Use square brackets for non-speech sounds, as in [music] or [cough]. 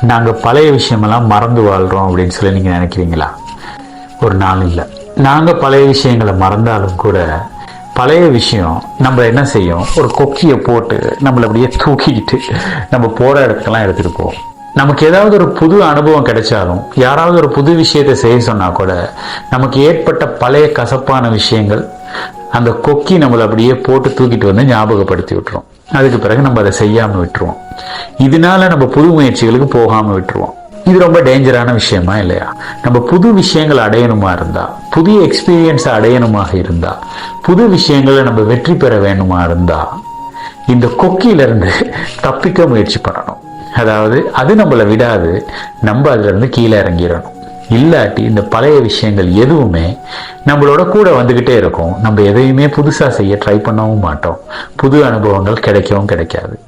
நாங்கள் பழைய விஷயமெல்லாம் மறந்து வாழ்கிறோம் அப்படின்னு சொல்லி நீங்கள் நினைக்கிறீங்களா? ஒரு நாள் இல்லை. நாங்கள் பழைய விஷயங்களை மறந்தாலும் கூட பழைய விஷயம் நம்ம என்ன செய்யும்? ஒரு கொக்கியை போட்டு நம்மளை அப்படியே தூக்கிக்கிட்டு நம்ம போகிற இடத்துக்கெல்லாம் எடுத்துகிட்டு போவோம். நமக்கு ஏதாவது ஒரு புது அனுபவம் கிடைச்சாலும் யாராவது ஒரு புது விஷயத்தை செய்ய சொன்னால் கூட நமக்கு ஏற்பட்ட பழைய கசப்பான விஷயங்கள் அந்த கொக்கி நம்மளை அப்படியே போட்டு தூக்கிட்டு வந்து ஞாபகப்படுத்தி விட்டுரும். அதுக்கு பிறகு நம்ம அதை செய்யாமல் விட்டுருவோம். இதனால நம்ம புது முயற்சிகளுக்கு போகாமல் விட்டுருவோம். இது ரொம்ப டேஞ்சரான விஷயமா இல்லையா? நம்ம புது விஷயங்களை அடையணுமா இருந்தா புதிய எக்ஸ்பீரியன்ஸ் அடையணுமாக இருந்தா புது விஷயங்களை நம்ம வெற்றி பெற வேணுமா இருந்தா இந்த கொக்கியிலிருந்து [laughs] தப்பிக்க முயற்சி பண்ணணும். அதாவது அது நம்மளை விடாது நம்ம அதுலேருந்து கீழே இறங்கிடணும். இல்லாட்டி இந்த பழைய விஷயங்கள் எதுவுமே நம்மளோட கூட வந்துக்கிட்டே இருக்கும். நம்ம எதையுமே புதுசாக செய்ய ட்ரை பண்ணவும் மாட்டோம். புது அனுபவங்கள் கிடைக்கவும் கிடைக்காது.